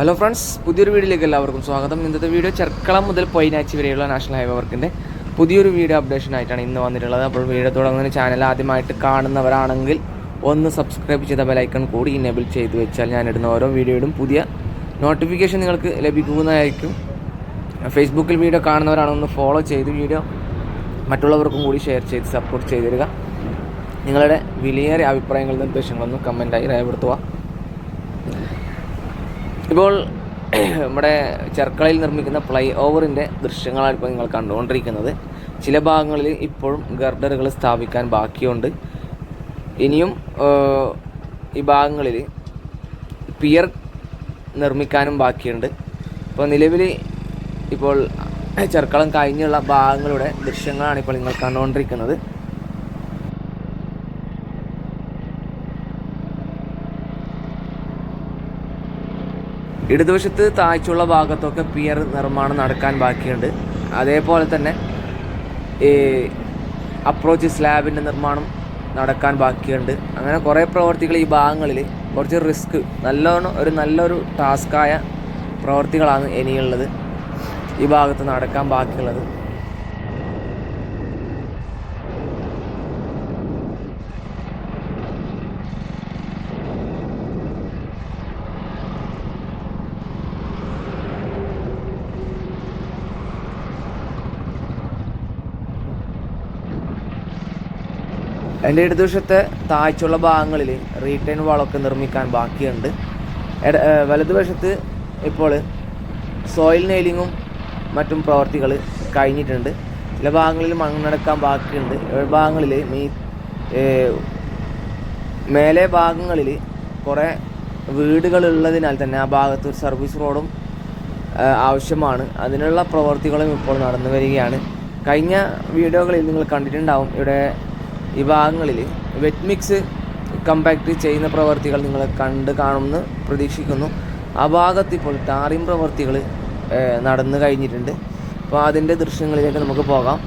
Hello friends പുതിയൊരു വീഡിയോയിലേക്ക് എല്ലാവർക്കും സ്വാഗതം. ഇന്നത്തെ വീഡിയോ ചെർക്കളം മുതൽ പൊയിനാച്ചി വരെയുള്ള നാഷണൽ ഹൈവേ വർക്കിന്റെ പുതിയൊരു വീഡിയോ അപ്ഡേഷൻ ആയിട്ടാണ് ഇന്ന് വന്നിട്ടുള്ളത്. അപ്പോൾ വീഡിയോ തുടങ്ങുന്ന ചാനൽ ആദ്യമായിട്ട് കാണുന്നവരാണെങ്കിൽ ഒന്ന് സബ്സ്ക്രൈബ് ചെയ്ത ബെലൈക്കൺ കൂടി ഇനേബിൾ ചെയ്ത് വെച്ചാൽ ഞാൻ ഇടുന്ന ഓരോ വീഡിയോയിലും പുതിയ നോട്ടിഫിക്കേഷൻ നിങ്ങൾക്ക് ലഭിക്കുന്നതായിരിക്കും. ഫേസ്ബുക്കിൽ വീഡിയോ കാണുന്നവരാണ് ഒന്ന് ഫോളോ ചെയ്ത് വീഡിയോ മറ്റുള്ളവർക്കും കൂടി ഷെയർ ചെയ്ത് സപ്പോർട്ട് ചെയ്ത് തരിക നിങ്ങളുടെ വിലയേറിയ അഭിപ്രായങ്ങളും നിർദ്ദേശങ്ങളൊന്നും കമന്റായി രേഖപ്പെടുത്തുക. ഇപ്പോൾ നമ്മുടെ ചെർക്കളയിൽ നിർമ്മിക്കുന്ന ഫ്ലൈ ഓവറിന്റെ ദൃശ്യങ്ങളാണ് ഇപ്പോൾ നിങ്ങൾ കണ്ടുകൊണ്ടിരിക്കുന്നത്. ചില ഭാഗങ്ങളിൽ ഇപ്പോഴും ഗർഡറുകൾ സ്ഥാപിക്കാൻ ബാക്കിയുണ്ട്. ഇനിയും ഈ ഭാഗങ്ങളിൽ പിയർ നിർമ്മിക്കാനും ബാക്കിയുണ്ട്. ഇപ്പോൾ നിലവിൽ ഇപ്പോൾ ചെർക്കളം കഴിഞ്ഞുള്ള ഭാഗങ്ങളുടെ ദൃശ്യങ്ങളാണ് ഇപ്പോൾ നിങ്ങൾ കണ്ടുകൊണ്ടിരിക്കുന്നത്. ഇടതുവശത്ത് താഴ്ചയുള്ള ഭാഗത്തൊക്കെ പിയർ നിർമ്മാണം നടക്കാൻ ബാക്കിയുണ്ട്. അതേപോലെ തന്നെ ഈ അപ്രോച്ച് സ്ലാബിന്റെ നിർമ്മാണം നടക്കാൻ ബാക്കിയുണ്ട്. അങ്ങനെ കുറേ പ്രവർത്തികൾ ഈ ഭാഗങ്ങളിൽ കുറച്ച് റിസ്ക് നല്ലോണം ഒരു നല്ലൊരു ടാസ്ക്കായ പ്രവർത്തികളാണ് ഇനിയുള്ളത് ഈ ഭാഗത്ത് നടക്കാൻ ബാക്കിയുള്ളത്. എന്റെ ഇടതുവശത്തെ താഴ്ചയുള്ള ഭാഗങ്ങളിൽ റീറ്റൈൻ വാളൊക്കെ നിർമ്മിക്കാൻ ബാക്കിയുണ്ട്. വലതുവശത്ത് ഇപ്പോൾ സോയിൽ നെയിലിങ്ങും മറ്റും പ്രവർത്തികൾ കഴിഞ്ഞിട്ടുണ്ട്. ചില ഭാഗങ്ങളിൽ മണ്ണടക്കാൻ ബാക്കിയുണ്ട്. ഏഴ് ഭാഗങ്ങളിൽ മീ മേലെ ഭാഗങ്ങളിൽ കുറേ വീടുകളുള്ളതിനാൽ തന്നെ ആ ഭാഗത്ത് ഒരു സർവീസ് റോഡും ആവശ്യമാണ്. അതിനുള്ള പ്രവർത്തികളും ഇപ്പോൾ നടന്നു വരികയാണ്. കഴിഞ്ഞ വീഡിയോകളിൽ നിങ്ങൾ കണ്ടിട്ടുണ്ടാവും. ഇവിടെ ഈ ഭാഗങ്ങളിൽ വെറ്റ് മിക്സ് കമ്പാക്ട് ചെയ്യുന്ന പ്രവർത്തികൾ നിങ്ങൾ കണ്ട് കാണുമെന്ന് പ്രതീക്ഷിക്കുന്നു. ആ ഭാഗത്ത് ഇപ്പോൾ ടാറിംഗ് പ്രവർത്തികൾ നടന്നു കഴിഞ്ഞിട്ടുണ്ട്. അപ്പോൾ അതിന്റെ ദൃശ്യങ്ങളിലേക്ക് നമുക്ക് പോകാം.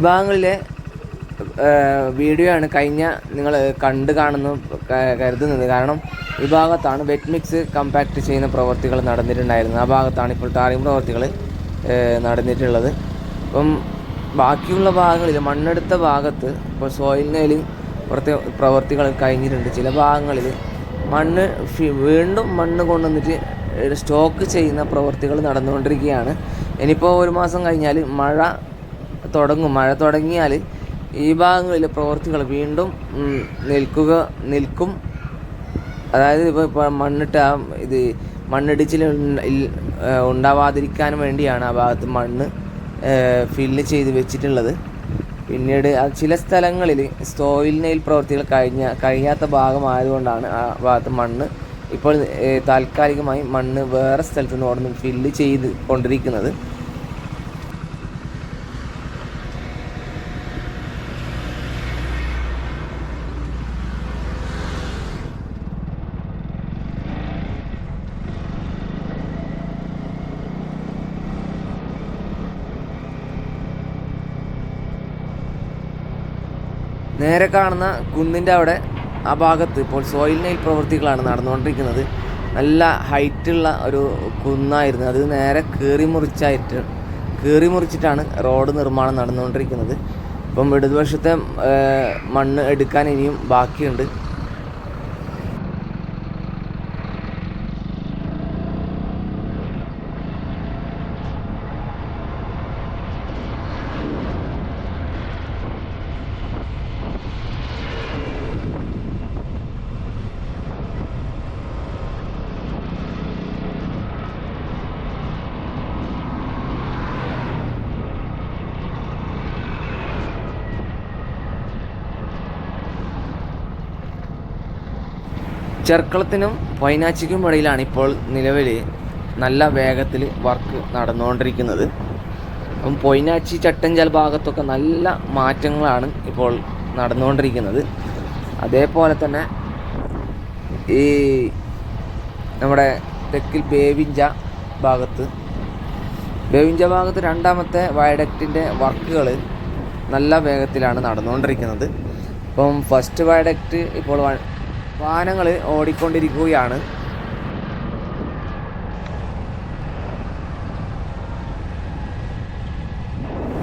ഈ ഭാഗങ്ങളിലെ വീഡിയോ ആണ് കഴിഞ്ഞ നിങ്ങൾ കണ്ടു കാണുന്നു കരുതുന്നത്. കാരണം ഈ ഭാഗത്താണ് വെറ്റ് മിക്സ് കമ്പാക്ട് ചെയ്യുന്ന പ്രവർത്തികൾ നടന്നിട്ടുണ്ടായിരുന്നത്. ആ ഭാഗത്താണ് ഇപ്പോൾ ടാറിംഗ് പ്രവർത്തികൾ നടന്നിട്ടുള്ളത്. അപ്പം ബാക്കിയുള്ള ഭാഗങ്ങളിൽ മണ്ണെടുത്ത ഭാഗത്ത് ഇപ്പോൾ സോയിൽ നെയിലിംഗ് പുറത്തെ പ്രവർത്തികൾ കഴിഞ്ഞിട്ടുണ്ട്. ചില ഭാഗങ്ങളിൽ മണ്ണ് വീണ്ടും മണ്ണ് കൊണ്ടുവന്നിട്ട് സ്റ്റോക്ക് ചെയ്യുന്ന പ്രവർത്തികൾ നടന്നുകൊണ്ടിരിക്കുകയാണ്. ഇനിയിപ്പോൾ ഒരു മാസം കഴിഞ്ഞാൽ മഴ തുടങ്ങും. മഴ തുടങ്ങിയാൽ ഈ ഭാഗങ്ങളിലെ പ്രവർത്തികൾ വീണ്ടും നിൽക്കുക നിൽക്കും. അതായത് ഇപ്പോൾ ഇപ്പോൾ മണ്ണിട്ട് ആ ഇത് മണ്ണിടിച്ചിൽ ഉണ്ടാവാതിരിക്കാൻ വേണ്ടിയാണ് ആ ഭാഗത്ത് മണ്ണ് ഫില്ല് ചെയ്ത് വെച്ചിട്ടുള്ളത്. പിന്നീട് ചില സ്ഥലങ്ങളിൽ സോയിൽ നെയിൽ പ്രവർത്തികൾ കഴിഞ്ഞ കഴിയാത്ത ഭാഗമായതുകൊണ്ടാണ് ആ ഭാഗത്ത് മണ്ണ് ഇപ്പോൾ താൽക്കാലികമായി മണ്ണ് വേറെ സ്ഥലത്തുനിന്ന് നിന്ന് ഫില്ല് ചെയ്ത് കൊണ്ടിരിക്കുന്നത്. നേരെ കാണുന്ന കുന്നിന്റെ അവിടെ ആ ഭാഗത്ത് ഇപ്പോൾ സോയിൽ നെയിൽ പ്രവൃത്തികളാണ് നടന്നുകൊണ്ടിരിക്കുന്നത്. നല്ല ഹൈറ്റുള്ള ഒരു കുന്നായിരുന്നു. അത് നേരെ കീറി മുറിച്ചായിട്ട് കീറി മുറിച്ചിട്ടാണ് റോഡ് നിർമ്മാണം നടന്നുകൊണ്ടിരിക്കുന്നത്. ഇപ്പം ഇടതുവശത്തെ മണ്ണ് എടുക്കാൻ ഇനിയും ബാക്കിയുണ്ട്. ചെർക്കളത്തിനും വൈനാച്ചിക്കും ഇടയിലാണ് ഇപ്പോൾ നിലവിൽ നല്ല വേഗത്തിൽ വർക്ക് നടന്നുകൊണ്ടിരിക്കുന്നത്. അപ്പം പൊയിനാച്ചി ചട്ടഞ്ചാൽ ഭാഗത്തൊക്കെ നല്ല മാറ്റങ്ങളാണ് ഇപ്പോൾ നടന്നുകൊണ്ടിരിക്കുന്നത്. അതേപോലെ തന്നെ ഈ നമ്മുടെ തെക്കിൽ ബേവിഞ്ച ഭാഗത്ത്. ബേവിഞ്ച ഭാഗത്ത് രണ്ടാമത്തെ വയഡക്റ്റിന്റെ വർക്കുകൾ നല്ല വേഗത്തിലാണ് നടന്നുകൊണ്ടിരിക്കുന്നത്. ഇപ്പം ഫസ്റ്റ് വയഡക്റ്റ് ഇപ്പോൾ വാഹനങ്ങൾ ഓടിക്കൊണ്ടിരിക്കുകയാണ്.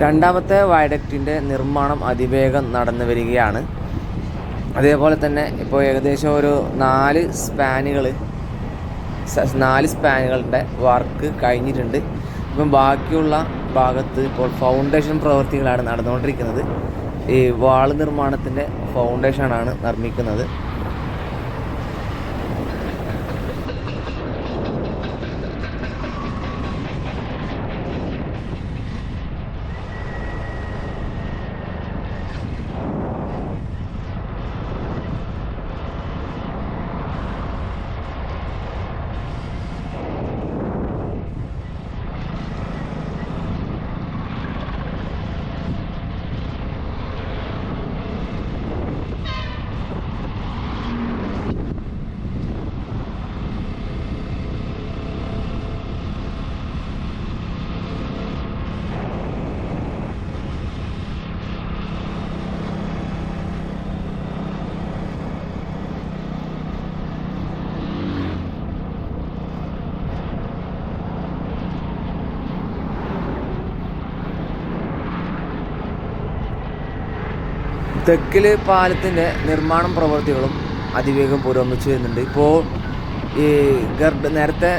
രണ്ടാമത്തെ വയഡക്റ്റിന്റെ നിർമ്മാണം അതിവേഗം നടന്നു വരികയാണ്. അതേപോലെ തന്നെ ഇപ്പോൾ ഏകദേശം ഒരു നാല് സ്പാനുകൾ നാല് സ്പാനുകളുടെ വർക്ക് കഴിഞ്ഞിട്ടുണ്ട്. ഇപ്പം ബാക്കിയുള്ള ഭാഗത്ത് ഇപ്പോൾ ഫൗണ്ടേഷൻ പ്രവൃത്തികളാണ് നടന്നുകൊണ്ടിരിക്കുന്നത്. ഈ വാൾ നിർമ്മാണത്തിന്റെ ഫൗണ്ടേഷനാണ് നിർമ്മിക്കുന്നത്. തെക്കിൽ പാലത്തിന്റെ നിർമ്മാണം പ്രവൃത്തികളും അതിവേഗം പുരോഗമിച്ചു വരുന്നുണ്ട്. ഇപ്പോൾ ഈ ഗർഡ് നേരത്തെ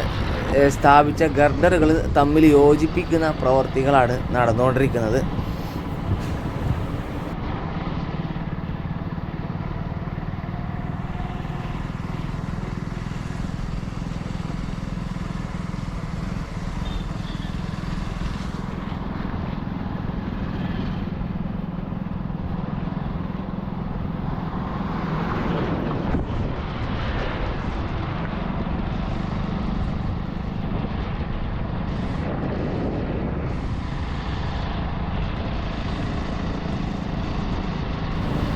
സ്ഥാപിച്ച ഗർഡറുകൾ തമ്മിൽ യോജിപ്പിക്കുന്ന പ്രവൃത്തികളാണ് നടന്നുകൊണ്ടിരിക്കുന്നത്.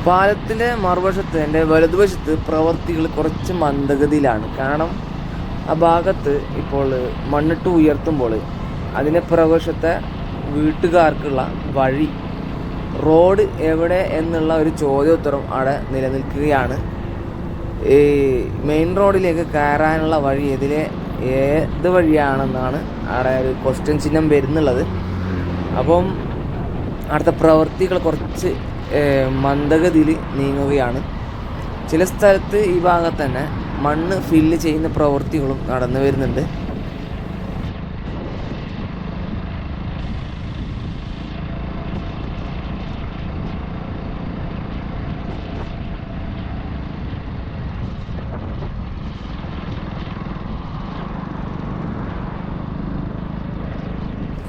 പാലത്തിന്റെ മറുവശത്ത് എന്റെ വലതുവശത്ത് പ്രവർത്തികൾ കുറച്ച് മന്ദഗതിയിലാണ്. കാരണം ആ ഭാഗത്ത് ഇപ്പോൾ മണ്ണിട്ട് ഉയർത്തുമ്പോൾ അതിന്റെ പ്രവശത്തെ വീട്ടുകാർക്കുള്ള വഴി റോഡ് എവിടെ എന്നുള്ള ഒരു ചോദ്യോത്തരം അവിടെ നിലനിൽക്കുകയാണ്. ഈ മെയിൻ റോഡിലേക്ക് കയറാനുള്ള വഴി ഇതിലെ ഏത് വഴിയാണെന്നാണ് അവിടെ ഒരു ക്വസ്റ്റ്യൻ ചിഹ്നം വരുന്നുള്ളത്. അപ്പം അടുത്ത പ്രവൃത്തികൾ കുറച്ച് മന്ദഗതിയിൽ നീങ്ങുകയാണ്. ചില സ്ഥലത്ത് ഈ ഭാഗത്ത് തന്നെ മണ്ണ് ഫില്ല് ചെയ്യുന്ന പ്രവൃത്തികളും നടന്നു വരുന്നുണ്ട്.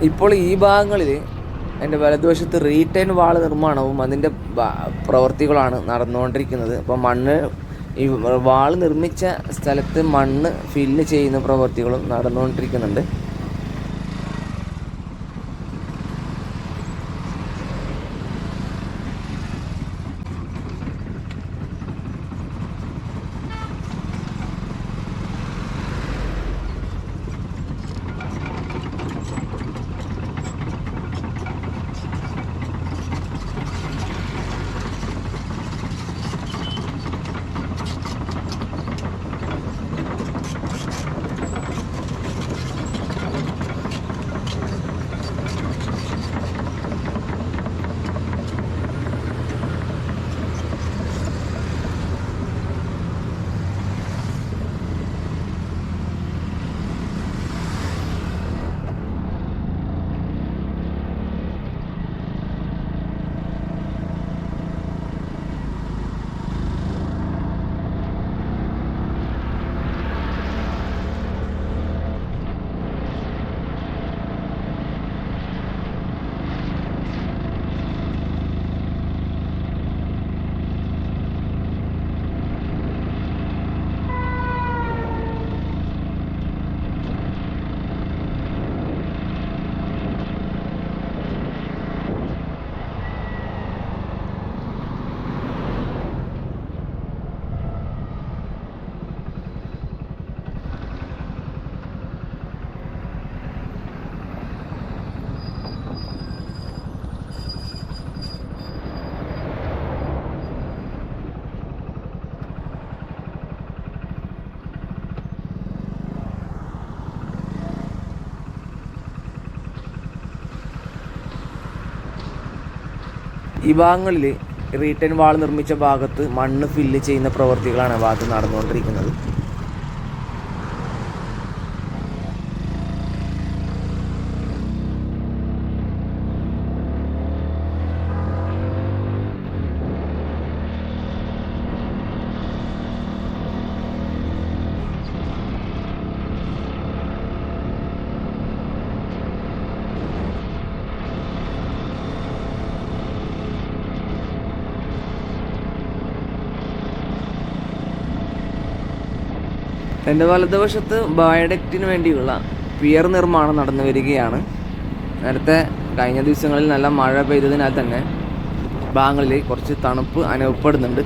ഇപ്പോൾ ഈ ഭാഗങ്ങളിൽ എന്റെ വലതുവശത്ത് റീറ്റൈൻ വാൾ നിർമ്മാണവും അതിന്റെ പ്രവൃത്തികളാണ് നടന്നുകൊണ്ടിരിക്കുന്നത്. അപ്പോൾ മണ്ണ് ഈ വാൾ നിർമ്മിച്ച സ്ഥലത്ത് മണ്ണ് ഫില്ല് ചെയ്യുന്ന പ്രവൃത്തികളും നടന്നുകൊണ്ടിരിക്കുന്നുണ്ട്. ഈ ഭാഗങ്ങളിൽ റീറ്റേൺ വാൾ നിർമ്മിച്ച ഭാഗത്ത് മണ്ണ് ഫില്ല് ചെയ്യുന്ന പ്രവൃത്തികളാണ് ഭാഗത്ത് നടന്നുകൊണ്ടിരിക്കുന്നത്. എന്റെ വലതുവശത്ത് ബയോഡക്റ്റിന് വേണ്ടിയുള്ള പിയർ നിർമ്മാണം നടന്നു വരികയാണ്. നേരത്തെ കഴിഞ്ഞ ദിവസങ്ങളിൽ നല്ല മഴ പെയ്തതിനാൽ തന്നെ ഭാഗങ്ങളിൽ കുറച്ച് തണുപ്പ് അനുഭവപ്പെടുന്നുണ്ട്.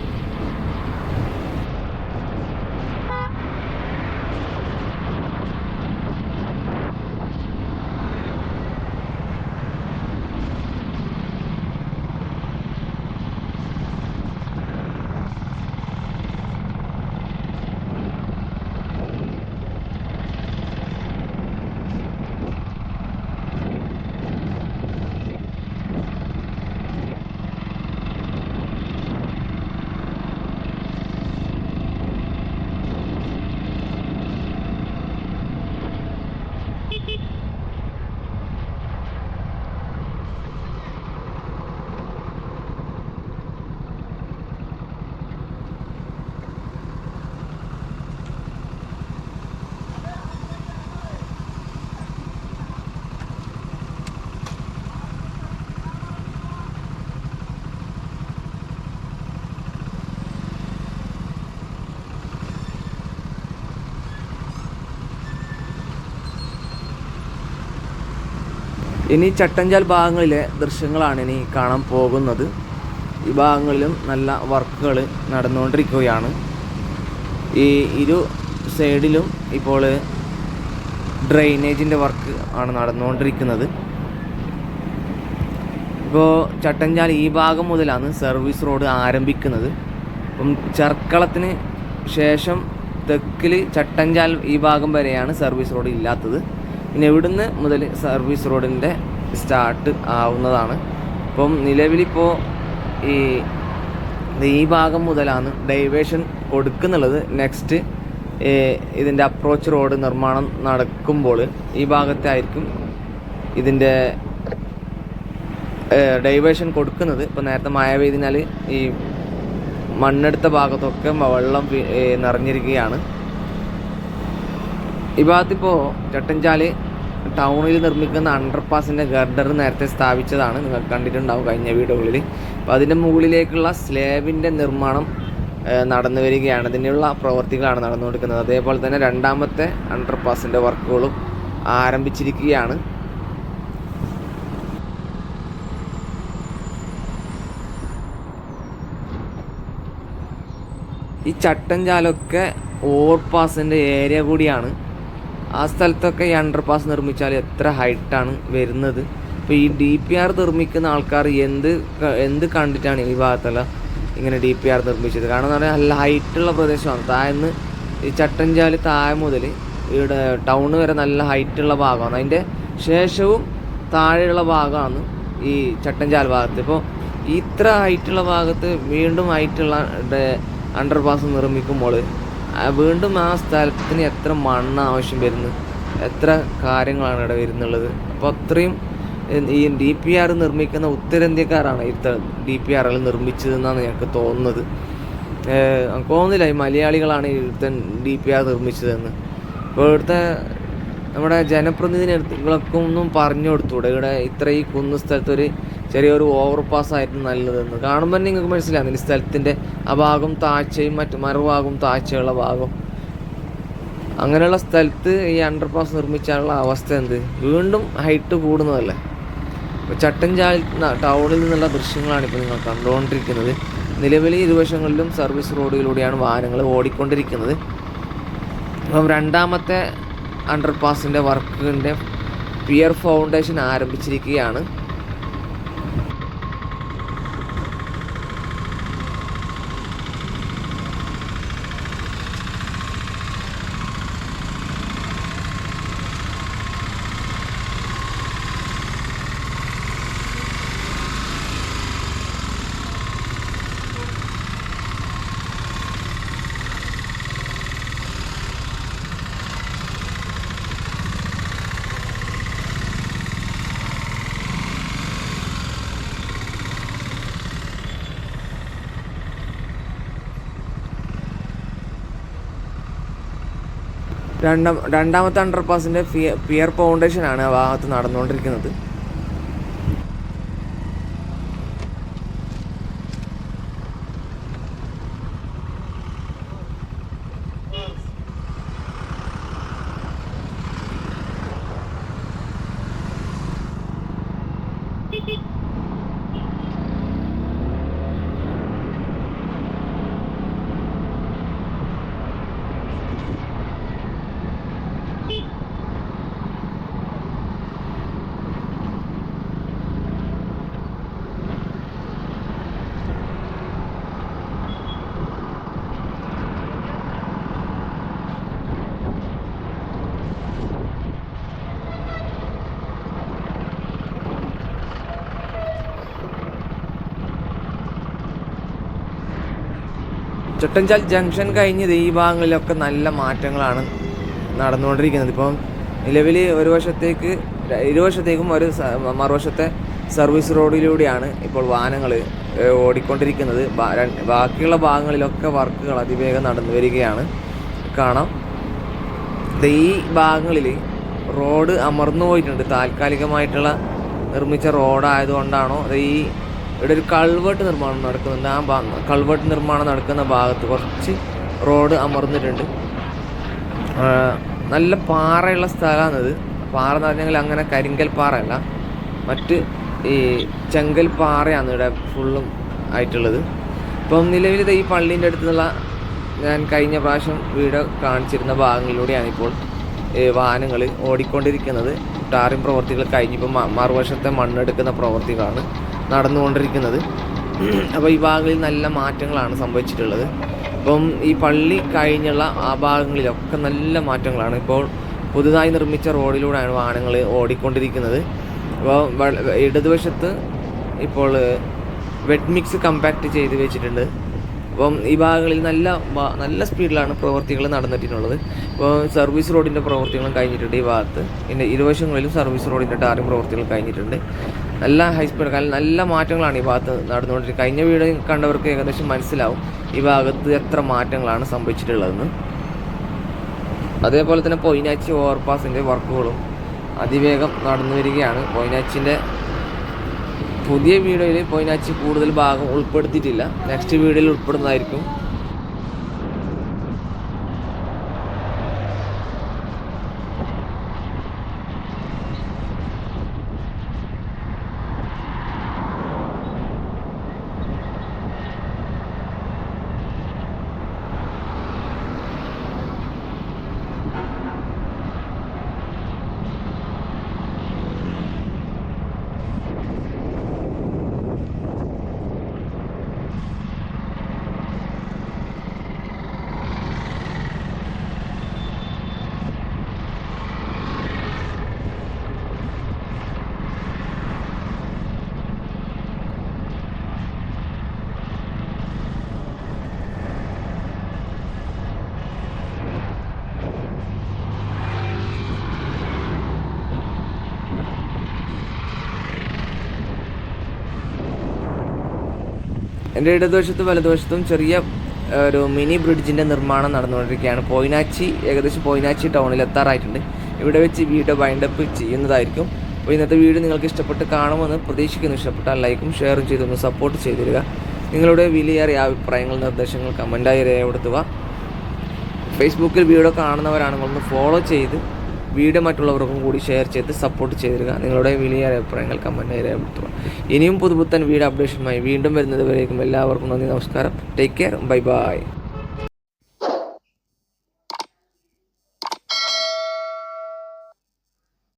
ഇനി ചട്ടഞ്ചാൽ ഭാഗങ്ങളിലെ ദൃശ്യങ്ങളാണ് ഇനി കാണാൻ പോകുന്നത്. ഈ ഭാഗങ്ങളിലും നല്ല വർക്കുകൾ നടന്നുകൊണ്ടിരിക്കുകയാണ്. ഈ ഇരു സൈഡിലും ഇപ്പോൾ ഡ്രെയിനേജിന്റെ വർക്ക് ആണ് നടന്നുകൊണ്ടിരിക്കുന്നത്. ഇപ്പോൾ ചട്ടഞ്ചാൽ ഈ ഭാഗം മുതലാണ് സർവീസ് റോഡ് ആരംഭിക്കുന്നത്. അപ്പം ചർക്കളത്തിന് ശേഷം തെക്കിൽ ചട്ടഞ്ചാൽ ഈ ഭാഗം വരെയാണ് സർവീസ് റോഡ് ഇല്ലാത്തത്. പിന്നെ ഇവിടുന്ന് മുതൽ സർവീസ് റോഡിന്റെ സ്റ്റാർട്ട് ആവുന്നതാണ്. അപ്പം നിലവിലിപ്പോൾ ഈ ഈ ഭാഗം മുതലാണ് ഡൈവേഷൻ കൊടുക്കുന്നുള്ളത്. നെക്സ്റ്റ് ഇതിന്റെ അപ്രോച്ച് റോഡ് നിർമ്മാണം നടക്കുമ്പോൾ ഈ ഭാഗത്തായിരിക്കും ഇതിന്റെ ഡൈവേഷൻ കൊടുക്കുന്നത്. ഇപ്പോൾ നേരത്തെ മഴ പെയ്തിനാൽ ഈ മണ്ണെടുത്ത ഭാഗത്തൊക്കെ വെള്ളം നിറഞ്ഞിരിക്കുകയാണ്. ഈ ഭാഗത്തിപ്പോൾ ചട്ടഞ്ചാൽ ടൗണിൽ നിർമ്മിക്കുന്ന അണ്ടർപാസിന്റെ ഗർഡർ നേരത്തെ സ്ഥാപിച്ചതാണ്. നിങ്ങൾ കണ്ടിട്ടുണ്ടാവും കഴിഞ്ഞ വീഡിയോകളിൽ. അപ്പോൾ അതിന്റെ മുകളിലേക്കുള്ള സ്ലേബിന്റെ നിർമ്മാണം നടന്നു വരികയാണ്. അതിനുള്ള പ്രവർത്തികളാണ് നടന്നുകൊടുക്കുന്നത് അതേപോലെ തന്നെ രണ്ടാമത്തെ അണ്ടർപാസിന്റെ വർക്കുകളും ആരംഭിച്ചിരിക്കുകയാണ്. ഈ ചട്ടഞ്ചാലൊക്കെ ഓവർപാസിന്റെ ഏരിയ കൂടിയാണ്. ആ സ്ഥലത്തൊക്കെ ഈ അണ്ടർ പാസ് നിർമ്മിച്ചാൽ എത്ര ഹൈറ്റാണ് വരുന്നത്? അപ്പോൾ ഈ ഡി പി ആർ നിർമ്മിക്കുന്ന ആൾക്കാർ എന്ത് എന്ത് കണ്ടിട്ടാണ് ഈ ഭാഗത്തല്ല ഇങ്ങനെ ഡി പി ആർ നിർമ്മിച്ചത്? കാരണം എന്ന് പറഞ്ഞാൽ നല്ല ഹൈറ്റുള്ള പ്രദേശമാണ്. താഴ്ന്ന് ഈ ചട്ടഞ്ചാൽ താഴെ മുതൽ ഇവിടെ ടൗൺ വരെ നല്ല ഹൈറ്റുള്ള ഭാഗമാണ്. അതിന്റെ ശേഷവും താഴെയുള്ള ഭാഗമാണ് ഈ ചട്ടഞ്ചാൽ ഭാഗത്ത്. ഇപ്പോൾ ഇത്ര ഹൈറ്റുള്ള ഭാഗത്ത് വീണ്ടും ഹൈറ്റുള്ള അണ്ടർ പാസ് നിർമ്മിക്കുമ്പോൾ വീണ്ടും ആ സ്ഥലത്തിന് എത്ര മണ്ണ് ആവശ്യം വരുന്നു? എത്ര കാര്യങ്ങളാണ് ഇവിടെ വരുന്നുള്ളത്? അപ്പോൾ അത്രയും ഈ ഡി പി ആർ നിർമ്മിക്കുന്ന ഉത്തരേന്ത്യക്കാരാണ് ഇത്ത ഡി പി ആർ നിർമ്മിച്ചതെന്നാണ് ഞങ്ങൾക്ക് തോന്നുന്നത്. നമുക്ക് തോന്നുന്നില്ല ഈ മലയാളികളാണ് ഇവിടുത്തെ ഡി പി ആർ നിർമ്മിച്ചതെന്ന്. അപ്പോൾ ഇവിടുത്തെ നമ്മുടെ ജനപ്രതിനിധികളൊക്കെ ഒന്നും പറഞ്ഞു കൊടുത്തൂടെ? ഇവിടെ ഇത്ര ഈ കുന്ന് സ്ഥലത്ത് ഒരു ചെറിയൊരു ഓവർ പാസ് ആയിരുന്നു നല്ലതെന്ന്. കാണുമ്പോൾ തന്നെ നിങ്ങൾക്ക് മനസ്സിലാകും ഈ സ്ഥലത്തിന്റെ ആ ഭാഗം താഴ്ചയും മറ്റു മറുഭാഗം താഴ്ചയുള്ള ഭാഗം. അങ്ങനെയുള്ള സ്ഥലത്ത് ഈ അണ്ടർ പാസ് നിർമ്മിച്ചാലുള്ള അവസ്ഥ എന്ത്? വീണ്ടും ഹൈറ്റ് കൂടുന്നതല്ലേ? ഇപ്പോൾ ചട്ടഞ്ചാൽ ടൗണിൽ നിന്നുള്ള ദൃശ്യങ്ങളാണ് ഇപ്പോൾ നിങ്ങൾ കണ്ടുകൊണ്ടിരിക്കുന്നത്. നിലവിൽ ഇരുവശങ്ങളിലും സർവീസ് റോഡിലൂടെയാണ് വാഹനങ്ങൾ ഓടിക്കൊണ്ടിരിക്കുന്നത്. അപ്പം രണ്ടാമത്തെ അണ്ടർ പാസിന്റെ വർക്കിന്റെ പിയർ ഫൗണ്ടേഷൻ ആരംഭിച്ചിരിക്കുകയാണ്. രണ്ടാം രണ്ടാമത്തെ അണ്ടർപാസിന്റെ പിയർ ഫൗണ്ടേഷനാണ് ആ ഭാഗത്ത് നടന്നുകൊണ്ടിരിക്കുന്നത്. ചുട്ടഞ്ചാൽ ജംഗ്ഷൻ കഴിഞ്ഞ് ഈ ഭാഗങ്ങളിലൊക്കെ നല്ല മാറ്റങ്ങളാണ് നടന്നുകൊണ്ടിരിക്കുന്നത്. ഇപ്പം നിലവിൽ ഒരു വശത്തേക്ക് ഇരുവശത്തേക്കും ഒരു മറുവശത്തെ സർവീസ് റോഡിലൂടെയാണ് ഇപ്പോൾ വാഹനങ്ങൾ ഓടിക്കൊണ്ടിരിക്കുന്നത്. ബാക്കിയുള്ള ഭാഗങ്ങളിലൊക്കെ വർക്കുകൾ അതിവേഗം നടന്നു വരികയാണ്. കാണാം ഈ ഭാഗങ്ങളിൽ റോഡ് അമർന്നു പോയിട്ടുണ്ട്. താൽക്കാലികമായിട്ടുള്ള നിർമ്മിച്ച റോഡായതുകൊണ്ടാണോ ഈ ഇവിടെ ഒരു കൾവേർട്ട് നിർമ്മാണം നടക്കുന്നുണ്ട്. ആ കൾവേർട്ട് നിർമ്മാണം നടക്കുന്ന ഭാഗത്ത് കുറച്ച് റോഡ് അമർന്നിട്ടുണ്ട്. നല്ല പാറയുള്ള സ്ഥലമാണിത്. പാറ എന്ന് പറഞ്ഞെങ്കിൽ അങ്ങനെ കരിങ്കൽ പാറയല്ല. മറ്റ് ഈ ചെങ്കൽ പാറയാണ് ഇവിടെ ഫുള്ളും ആയിട്ടുള്ളത്. ഇപ്പം നിലവിൽ ഈ പള്ളീന്റെ അടുത്തുള്ള ഞാൻ കഴിഞ്ഞ പ്രാവശ്യം വീട് കാണിച്ചിരുന്ന ഭാഗങ്ങളിലൂടെയാണ് ഇപ്പോൾ വാഹനങ്ങൾ ഓടിക്കൊണ്ടിരിക്കുന്നത്. ടാറിംഗ് പ്രവർത്തികൾ കഴിഞ്ഞിപ്പോൾ മറുവശത്തെ മണ്ണെടുക്കുന്ന പ്രവർത്തികളാണ് നടന്നുകൊണ്ടിരിക്കുന്നത്. അപ്പോൾ ഈ ഭാഗങ്ങളിൽ നല്ല മാറ്റങ്ങളാണ് സംഭവിച്ചിട്ടുള്ളത്. ഇപ്പം ഈ പള്ളി കഴിഞ്ഞുള്ള ആ ഭാഗങ്ങളിലൊക്കെ നല്ല മാറ്റങ്ങളാണ്. ഇപ്പോൾ പുതുതായി നിർമ്മിച്ച റോഡിലൂടെയാണ് വാഹനങ്ങൾ ഓടിക്കൊണ്ടിരിക്കുന്നത്. അപ്പോൾ ഇടതുവശത്ത് ഇപ്പോൾ വെഡ് മിക്സ് കമ്പാക്ട് ചെയ്ത് വെച്ചിട്ടുണ്ട്. അപ്പം ഈ ഭാഗങ്ങളിൽ നല്ല നല്ല സ്പീഡിലാണ് പ്രവൃത്തികൾ നടന്നിട്ടുള്ളത്. ഇപ്പോൾ സർവീസ് റോഡിന്റെ പ്രവൃത്തികളും കഴിഞ്ഞിട്ടുണ്ട് ഈ ഭാഗത്ത്. പിന്നെ ഇരുവശങ്ങളിലും സർവീസ് റോഡിന്റെ ടാറിംഗ് പ്രവൃത്തികൾ കഴിഞ്ഞിട്ടുണ്ട്. നല്ല ഹൈ സ്പീഡ് കാരണം നല്ല മാറ്റങ്ങളാണ് ഈ ഭാഗത്ത് നടന്നുകൊണ്ടിരിക്കുന്നത്. കഴിഞ്ഞ വീട് കണ്ടവർക്ക് ഏകദേശം മനസ്സിലാവും ഈ ഭാഗത്ത് എത്ര മാറ്റങ്ങളാണ് സംഭവിച്ചിട്ടുള്ളതെന്ന്. അതേപോലെ തന്നെ പൊയിനാച്ചി ഓവർപാസിന്റെ വർക്കുകളും അതിവേഗം നടന്നു വരികയാണ്. പൊയിനാച്ചിന്റെ പുതിയ വീഡിയോയിൽ പൊയിനാച്ചി കൂടുതൽ ഭാഗം ഉൾപ്പെടുത്തിയിട്ടില്ല. നെക്സ്റ്റ് വീഡിയോയിൽ ഉൾപ്പെടുന്നതായിരിക്കും. എന്റെ ഇടതുവശത്തും വലതുവശത്തും ചെറിയ ഒരു മിനി ബ്രിഡ്ജിന്റെ നിർമ്മാണം നടന്നുകൊണ്ടിരിക്കുകയാണ്. പോയിനാച്ചി ഏകദേശം പോയിനാച്ചി ടൗണിൽ എത്താറായിട്ടുണ്ട്. ഇവിടെ വെച്ച് വീഡിയോ വൈൻഡപ്പ് ചെയ്യുന്നതായിരിക്കും. അപ്പോൾ ഇന്നത്തെ വീഡിയോ നിങ്ങൾക്ക് ഇഷ്ടപ്പെട്ട് കാണുമെന്ന് പ്രതീക്ഷിക്കുന്നു. ഇഷ്ടപ്പെട്ടാൽ ലൈക്കും ഷെയറും ചെയ്തൊന്ന് സപ്പോർട്ട് ചെയ്തു തരിക നിങ്ങളുടെ വിലയേറിയ അഭിപ്രായങ്ങൾ നിർദ്ദേശങ്ങൾ കമന്റായി രേഖപ്പെടുത്തുക. ഫേസ്ബുക്കിൽ വീഡിയോ കാണുന്നവരാണെങ്കിൽ ഒന്ന് ഫോളോ ചെയ്ത് വീഡിയോ മറ്റുള്ളവർക്കും കൂടി ഷെയർ ചെയ്ത് സപ്പോർട്ട് ചെയ്തിരിക നിങ്ങളുടെ വലിയ അഭിപ്രായങ്ങൾ കമന്റായി രേഖപ്പെടുത്തുക. ഇനിയും പുതുപുത്തൻ വീഡിയോ അപ്ഡേഷനുമായി വീണ്ടും വരുന്നത് വരേക്കും എല്ലാവർക്കും നന്ദി നമസ്കാരം. Take care bye bye